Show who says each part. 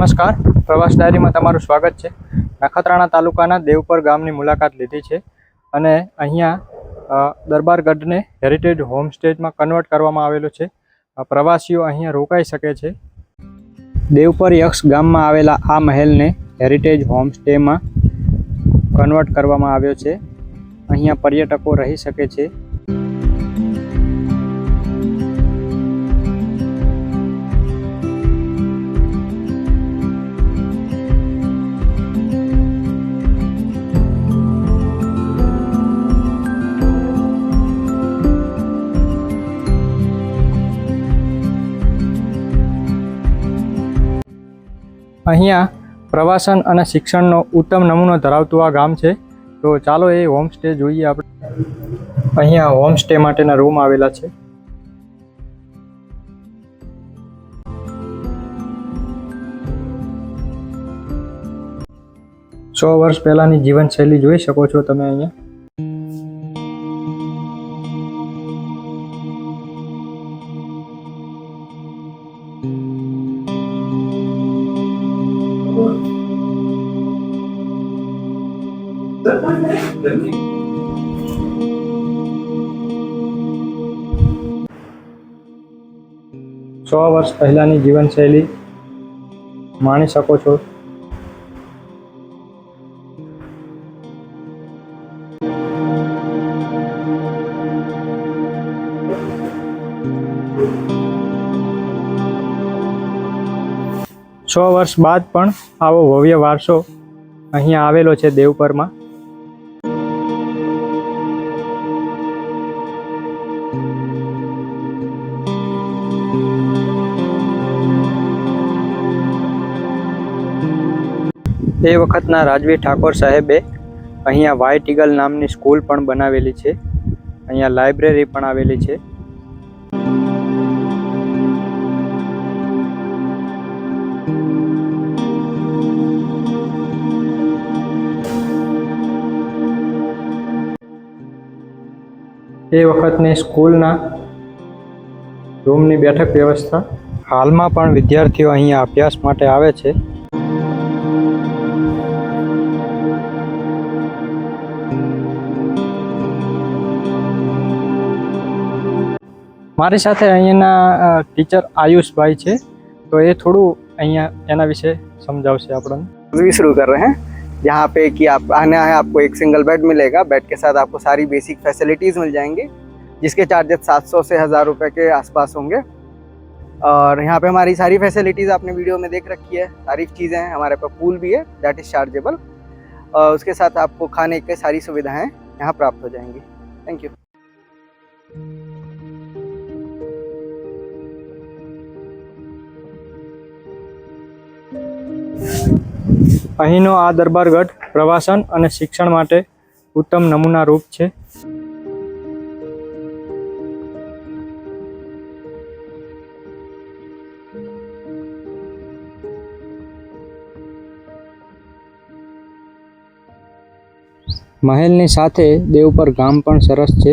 Speaker 1: નમસ્કાર. પ્રવાસ ડાયરીમાં તમારું સ્વાગત છે. નખત્રાણા તાલુકાના દેવપર ગામની મુલાકાત લીધી છે અને અહીંયા દરબારગઢને હેરિટેજ હોમસ્ટેજમાં કન્વર્ટ કરવામાં આવેલું છે. પ્રવાસીઓ અહીંયા રોકાઈ શકે છે. દેવપર યક્ષ ગામમાં આવેલા આ મહેલને હેરિટેજ હોમસ્ટેમાં કન્વર્ટ કરવામાં આવ્યો છે. અહીંયા પર્યટકો રહી શકે છે. અહીંયા પ્રવાસન અને શિક્ષણનો ઉત્તમ નમૂનો ધરાવતું આ ગામ છે. તો ચાલો એ હોમસ્ટે જોઈએ આપણે. અહીંયા હોમસ્ટે માટેના રૂમ આવેલા છે. સો વર્ષ પહેલાંની જીવનશૈલી જોઈ શકો છો તમે અહીંયા. સો વર્ષ પહેલાની જીવનશૈલી માણી શકો છો. છ વર્ષ બાદ પણ આવો ભવ્ય વારસો અહીંયા આવેલો છે દેવપરમાં. એ વખતના રાજવી ઠાકોર સાહેબે અહીંયા વાઇટ ઇગલ નામની સ્કૂલ પણ બનાવેલી છે. અહીંયા લાઇબ્રેરી પણ આવેલી છે. એ વખતની સ્કૂલના રૂમની બેઠક વ્યવસ્થા હાલમાં પણ વિદ્યાર્થીઓ અહીંયા અભ્યાસ માટે આવે છે. મારી સાથે અહીંયાના ટીચર આયુષભાઈ છે તો એ થોડું અહીંયા એના વિશે સમજાવશે આપણને
Speaker 2: भी शुरू कर रहे हैं जहाँ पे कि आप आना है आपको एक सिंगल बेड मिलेगा बेड के साथ आपको सारी बेसिक फैसिलिटीज़ मिल जाएंगी जिसके चार्जेस 700 से हज़ार रुपए के आसपास होंगे और यहाँ पे हमारी सारी फैसिलिटीज़ आपने वीडियो में देख रखी है सारी चीज़ें हैं हमारे पास पूल भी है दैट इज़ चार्जेबल और उसके साथ आपको खाने की सारी सुविधाएं यहाँ प्राप्त हो जाएंगी थैंक यू
Speaker 1: અહીંનો આ દરબારગઢ પ્રવાસન અને શિક્ષણ માટે ઉત્તમ નમૂના રૂપ છે. મહેલની સાથે દેવપર ગામ પણ સરસ છે.